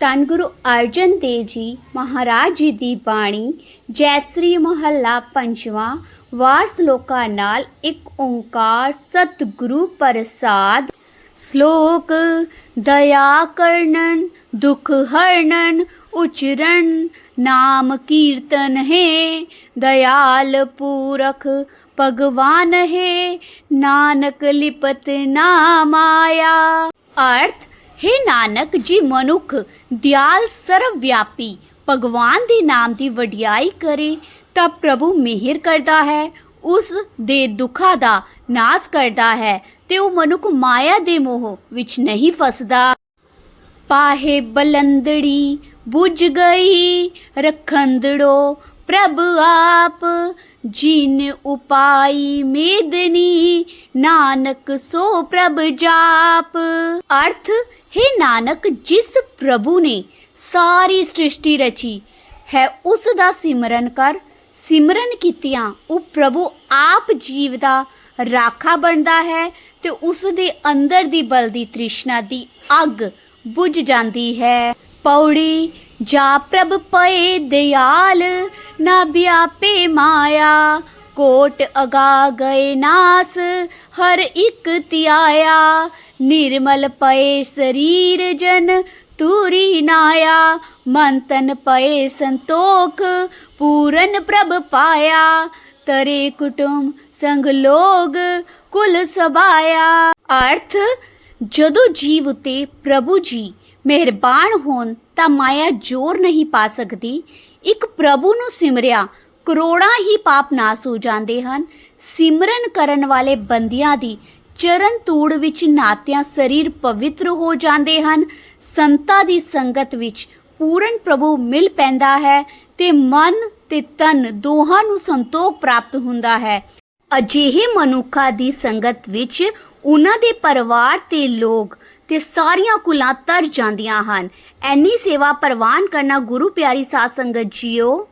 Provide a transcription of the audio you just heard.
ਧੰਨ ਗੁਰੂ ਅਰਜਨ ਦੇਵ ਜੀ ਮਹਾਰਾਜ ਜੀ ਦੀ ਬਾਣੀ ਜੈਸਰੀ ਮਹੱਲਾ ਪੰਜਵਾਂ ਵਾਰ ਸ਼ਲੋਕਾਂ ਨਾਲ ਇੱਕ ਓੰਕਾਰ ਸਤਿਗੁਰੂ ਪ੍ਰਸਾਦ। ਸ਼ਲੋਕ, ਦਇਆ ਕਰਨਨ, ਦੁਖ ਹਰਨਨ, ਉਚਰਨ, ਨਾਮ ਕੀਰਤਨ ਹੈ। ਦਇਆਲ ਪੂਰਖ, ਭਗਵਾਨ ਹੈ। ਨਾਨਕ ਲਿਪਤ ਨਾ ਮਾਇਆ ਅਰਥ ਹੇ ਨਾਨਕ ਜੀ ਮਨੁੱਖ, ਦਿਆਲ ਸਰਵ ਵਿਆਪੀ ਭਗਵਾਨ ਦੇ ਨਾਮ ਦੀ ਵਡਿਆਈ ਕਰੇ, ਤਾਂ ਪ੍ਰਭੂ ਮਿਹਰ ਕਰਦਾ ਹੈ, ਉਸ ਦੇ ਦੁੱਖਾਂ ਦਾ ਨਾਸ ਕਰਦਾ ਹੈ ਤੇ ਉਹ ਮਨੁੱਖ ਮਾਇਆ ਦੇ ਮੋਹ ਵਿੱਚ ਨਹੀਂ ਫਸਦਾ। ਪਾਹੇ ਬਲੰਦੜੀ, ਬੁਝ ਗਈ, ਰਖੰਦੜੋ, ਪ੍ਰਭ ਆਪ, ਜਿਨ ਉਪਾਈ ਮੇਦਨੀ, ਨਾਨਕ ਸੋ ਪ੍ਰਭ ਜਾਪ। ਅਰਥ ਹੈ ਨਾਨਕ, ਜਿਸ ਪ੍ਰਭੂ ਨੇ ਸਾਰੀ ਸ੍ਰਿਸ਼ਟੀ ਰਚੀ, ਹੈ ਉਸ ਦਾ ਸਿਮਰਨ ਕਰ। ਸਿਮਰਨ ਕੀਤਿਆਂ ਉਹ ਪ੍ਰਭੂ ਆਪ ਜੀਵ ਦਾ ਰਾਖਾ ਬਣਦਾ ਹੈ ਤੇ ਉਸ ਦੇ ਅੰਦਰ ਦੀ ਬਲਦੀ ਤ੍ਰਿਸ਼ਨਾ ਦੀ ਅੱਗ ਬੁਝ ਜਾਂਦੀ ਹੈ। ਪੌੜੀ, ਜਾ ਪ੍ਰਭ ਪਏ ਦਿਆਲ, ਨਾ ਵਿਆਪੇ ਮਾਇਆ ਕੋਟ ਅਗਾ ਗਏ ਨਾਸ, ਹਰ ਇੱਕ ਤਿਆਇਆ। ਨਿਰਮਲ ਪਏ ਸਰੀਰ ਜਨ ਤੂਰੀ ਨਾਇਆ। ਮਨ ਤਨ ਪਏ ਸੰਤੋਖ, ਪੂਰਨ ਪ੍ਰਭ ਪਾਇਆ। ਤਰੇ ਕੁਟੁੰਬ ਸੰਗ ਲੋਗ, ਕੁਲ ਸਬਾਇਆ। ਅਰਥ, ਜਦੋਂ ਜੀਵ ਉਤੇ ਪ੍ਰਭੂ ਜੀ ਮਿਹਰਬਾਨ ਹੋਣ ਤਾਂ ਮਾਇਆ ਜੋਰ ਨਹੀਂ ਪਾ ਸਕਦੀ। ਇੱਕ ਪ੍ਰਭੂ ਨੂੰ ਸਿਮਰਿਆ ਕਰੋੜਾਂ ਹੀ ਪਾਪ ਨਾਸ ਹੋ ਜਾਂਦੇ ਹਨ। ਸਿਮਰਨ ਕਰਨ ਵਾਲੇ ਬੰਦਿਆਂ ਦੀ ਚਰਨ ਤੂੜ ਵਿੱਚ ਨਾਤਿਆਂ ਸਰੀਰ ਪਵਿੱਤਰ ਹੋ ਜਾਂਦੇ ਹਨ। ਸੰਤਾਂ ਦੀ ਸੰਗਤ ਵਿੱਚ ਪੂਰਨ ਪ੍ਰਭੂ ਮਿਲ ਪੈਂਦਾ ਹੈ ਤੇ ਮਨ ਤੇ ਤਨ ਦੋਹਾਂ ਨੂੰ ਸੰਤੋਖ ਪ੍ਰਾਪਤ ਹੁੰਦਾ ਹੈ। ਅਜਿਹੇ ਮਨੁੱਖਾਂ ਦੀ ਸੰਗਤ ਵਿੱਚ ਉਹਨਾਂ ਦੇ ਪਰਿਵਾਰ ਤੇ ਲੋਕ ਤੇ ਸਾਰੀਆਂ ਕੁਲਾਂ ਤਰ ਜਾਂਦੀਆਂ ਹਨ। ਐਨੀ ਸੇਵਾ ਪ੍ਰਵਾਨ ਕਰਨਾ ਗੁਰੂ ਪਿਆਰੀ ਸਾਧ ਸੰਗਤ ਜੀਓ।